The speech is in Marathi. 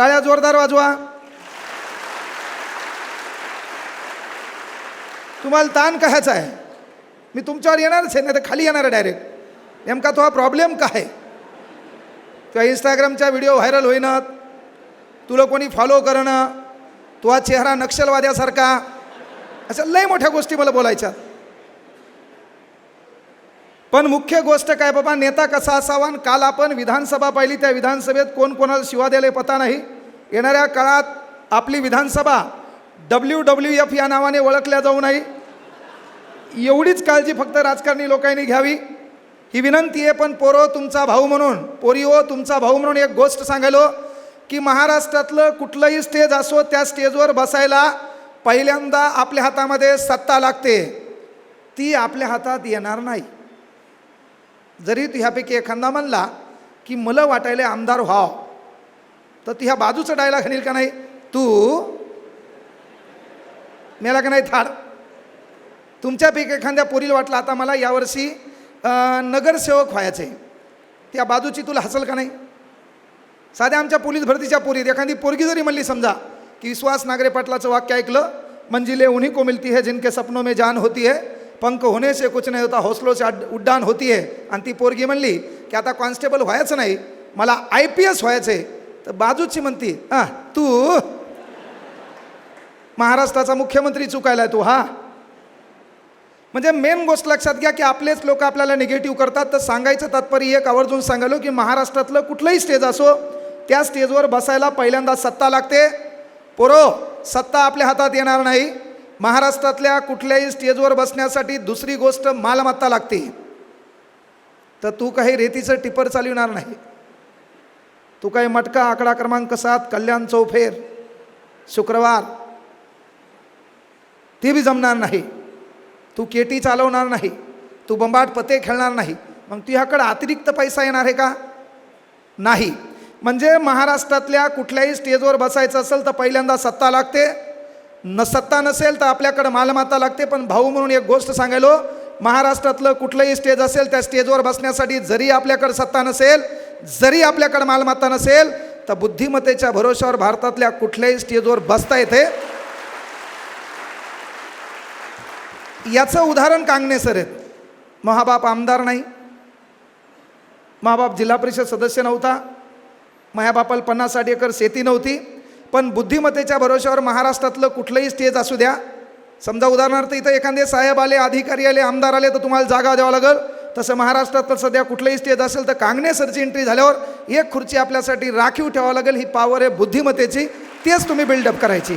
टाळ्या जोरदार वाजवा. तुम्हाला ताण कशाचा आहे? मी तुमच्यावर येणारच आहे नाही तर खाली येणार आहे डायरेक्ट नेमका तो हा प्रॉब्लेम काय किंवा इंस्टाग्रामच्या व्हिडिओ व्हायरल होईनात तुला कोणी फॉलो करणं. तुझा चेहरा नक्षलवाद्यासारखा. अशा लय मोठ्या गोष्टी मला बोलायच्या. पण मुख्य गोष्ट काय बाबा नेता कसा असावा आणि काल आपण विधानसभा पाहिली त्या विधानसभेत कोण कोणाला शिवा द्यायला पता नाही. येणाऱ्या काळात आपली विधानसभा डब्ल्यू डब्ल्यू एफ या नावाने ओळखल्या जाऊ नाही एवढीच काळजी फक्त राजकारणी लोकांनी घ्यावी. ही विनंती आहे पण पोरो तुमचा भाऊ म्हणून पोरिओ तुमचा भाऊ म्हणून एक गोष्ट सांगायलो की महाराष्ट्रातलं कुठलंही स्टेज असो त्या स्टेजवर बसायला पहिल्यांदा आपल्या हातामध्ये सत्ता लागते. ती आपल्या हातात येणार नाही. जरी तू ह्यापैकी एखादा म्हणला की मला वाटायला आमदार व्हाव. तर ती ह्या बाजूचा डायलॉग आणील का नाही? तू मेला का नाही थाड? तुमच्यापैकी एखाद्या पोरीला वाटलं आता मला यावर्षी नगरसेवक व्हायचे त्या बाजूची तुला हसल का नाही? साध्या आमच्या पोलीस भरतीच्या पोरीत एखादी पोरगी जरी म्हणली समजा की विश्वास नागरे पाटलाचं वाक्य ऐकलं म्हणजे मंजिले उन्हीं को मिलती है जिनके सपनों में जान होती है पंख होने से कुछ नाही होता हौसलो से उड्डाण होती है आणि ती पोरगी म्हणली की आता कॉन्स्टेबल व्हायचं नाही मला आय पी एस व्हायचं आहे तर बाजूची म्हणती हां तू महाराष्ट्राचा मुख्यमंत्री चुकायला तू हा? म्हणजे मेन गोष्ट लक्षात घ्या की आपलेच लोक आपल्याला निगेटिव्ह करतात. तर सांगायचं तात्पर्य एक आवर्जून सांगालो की महाराष्ट्रातलं कुठलंही स्टेज असो त्या स्टेजवर बसायला पहिल्यांदा सत्ता लागते. पोरो सत्ता आपल्या हातात येणार नाही. महाराष्ट्रातल्या कुठल्याही स्टेजवर बसण्यासाठी दुसरी गोष्ट मालमत्ता लागते. तर तू काही रेतीचं टिपर चालविणार नाही. तू काही मटका आकडा क्रमांक सात कल्याण चौफेर शुक्रवार. ते बी जमणार नाही. तू केटी चालवणार नाही. तू बंबाट पते खेळणार नाही. मग तुझ्याकडं अतिरिक्त पैसा येणार आहे का? नाही. म्हणजे महाराष्ट्रातल्या कुठल्याही स्टेजवर बसायचं असेल तर पहिल्यांदा सत्ता लागते. न सत्ता नसेल तर आपल्याकडं मालमत्ता लागते. पण भाऊ म्हणून एक गोष्ट सांगायलो महाराष्ट्रातलं कुठलंही स्टेज असेल त्या स्टेजवर बसण्यासाठी जरी आपल्याकडं सत्ता नसेल जरी आपल्याकडं मालमत्ता नसेल तर बुद्धिमत्तेच्या भरोश्यावर भारतातल्या कुठल्याही स्टेजवर बसता येते. याचं उदाहरण कांगणे सर आहेत. महाबाप आमदार नाही. महाबाप जिल्हा परिषद सदस्य नव्हता. मायाबापाला पन्नास साठ एकर शेती नव्हती. पण बुद्धिमत्तेच्या भरोश्यावर महाराष्ट्रातलं कुठलंही स्टेज असू द्या. समजा उदाहरणार्थ इथं एखादे साहेब आले अधिकारी आले आमदार आले तर तुम्हाला जागा द्यावं लागेल. तसं महाराष्ट्रातलं सध्या कुठलंही स्टेज असेल तर कांगणे सरची एंट्री झाल्यावर एक खुर्ची आपल्यासाठी राखीव ठेवावं लागेल. ही पावर आहे बुद्धिमत्तेची. तेच तुम्ही बिल्डअप करायची.